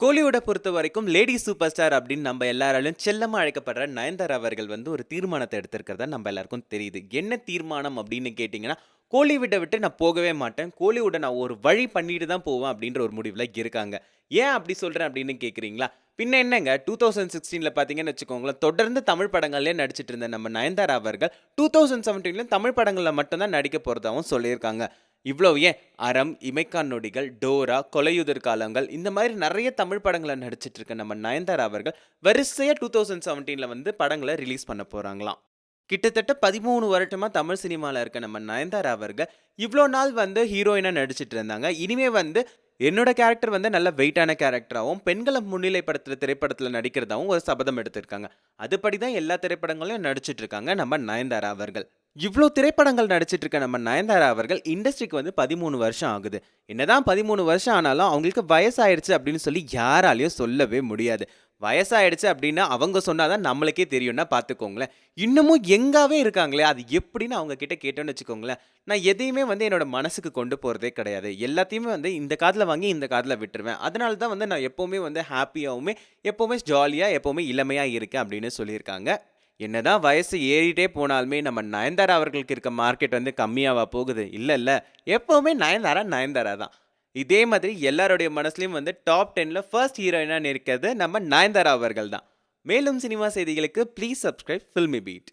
கோலிவுட பொறுத்த வரைக்கும் lady super star அப்படின்னு நம்ம எல்லாராலும் செல்லமாக அழைக்கப்படுற நயன்தாரா அவர்கள் வந்து ஒரு தீர்மானத்தை எடுத்திருக்கிறதா நம்ம எல்லாருக்கும் தெரியுது. என்ன தீர்மானம் அப்படின்னு கேட்டிங்கன்னா கோலிவுட்டை விட்டு நான் போகவே மாட்டேன். கோலிவுட்டை நான் ஒரு வழி பண்ணிட்டு தான் போவேன் அப்படின்ற ஒரு முடிவில் இருக்காங்க. ஏன் அப்படி சொல்கிறேன் அப்படின்னு கேட்குறீங்களா பின்ன என்னங்க டூ தௌசண்ட் சிக்ஸ்டீனில் பார்த்தீங்கன்னு வச்சுக்கோங்களேன் தொடர்ந்து தமிழ் படங்கள்லேயே நடிச்சிட்டு இருந்த நம்ம நயன்தாரா அவர்கள் டூ தௌசண்ட் செவன்டீனில் தமிழ் படங்களில் மட்டும்தான் நடிக்க போகிறதாவும் சொல்லியிருக்காங்க. இவ்வளோ ஏன்? அறம் இமைக்கான் நொடிகள் டோரா கொலையுதிர் காலங்கள் இந்த மாதிரி நிறைய தமிழ் படங்களை நடிச்சிட்டு இருக்க நம்ம நயன்தாரா அவர்கள் வரிசையாக டூ தௌசண்ட் செவன்டீனில் வந்து படங்களை ரிலீஸ் பண்ண போகிறாங்களாம் கிட்டத்தட்ட பதிமூணு வருஷமாக தமிழ் சினிமாவில் இருக்க நம்ம நயன்தாரா அவர்கள் இவ்வளோ நாள் வந்து ஹீரோயினாக நடிச்சிட்டு இருந்தாங்க. இனிமே வந்து என்னோட கேரக்டர் வந்து நல்ல வெயிட்டான கேரக்டராகவும் பெண்களை முன்னிலைப்படுத்துகிற திரைப்படத்தில் நடிக்கிறதாவும் ஒரு சபதம் எடுத்திருக்காங்க. அதுபடி தான் எல்லா திரைப்படங்களையும் நடிச்சிட்டு இருக்காங்க நம்ம நயன்தாரா அவர்கள். இவ்வளோ திரைப்படங்கள் நடிச்சிட்டு இருக்க நம்ம நயன்தாரா அவர்கள் இண்டஸ்ட்ரிக்கு வந்து பதிமூணு வருஷம் ஆகுது. என்னதான் பதிமூணு வருஷம் ஆனாலும் அவங்களுக்கு வயசாயிடுச்சு அப்படின்னு சொல்லி யாராலையும் சொல்லவே முடியாது. வயசாயிடுச்சு அப்படின்னா அவங்க சொன்னாதான் நம்மளுக்கே தெரியும்னா பார்த்துக்கோங்களேன் இன்னமும் எங்காவே இருக்காங்களே அது எப்படின்னு அவங்க கிட்ட கேட்டோன்னு வச்சுக்கோங்களேன். நான் எதையுமே வந்து என்னோட மனசுக்கு கொண்டு போகிறதே கிடையாது. எல்லாத்தையுமே வந்து இந்த காதில் வாங்கி இந்த காதில் விட்டுருவேன். அதனால தான் வந்து நான் எப்போவுமே வந்து ஹாப்பியாகவுமே எப்போவுமே ஜாலியாக எப்போவுமே இளமையாக இருக்கேன் அப்படின்னு சொல்லியிருக்காங்க. என்னதான் வயசு ஏறிட்டே போனாலுமே நம்ம நயன்தாரா அவர்களுக்கு இருக்க மார்க்கெட் வந்து கம்மியாவா போகுது? இல்லை இல்லை. எப்போவுமே நயன்தாரா நயன்தாரா தான். இதே மாதிரி எல்லாருடைய மனசுலையும் வந்து டாப் டென்னில் ஃபர்ஸ்ட் ஹீரோயினாக இருக்கிறது நம்ம நயன்தாரா அவர்கள் தான். மேலும் சினிமா செய்திகளுக்கு ப்ளீஸ் சப்ஸ்கிரைப் ஃபில்மி பீட்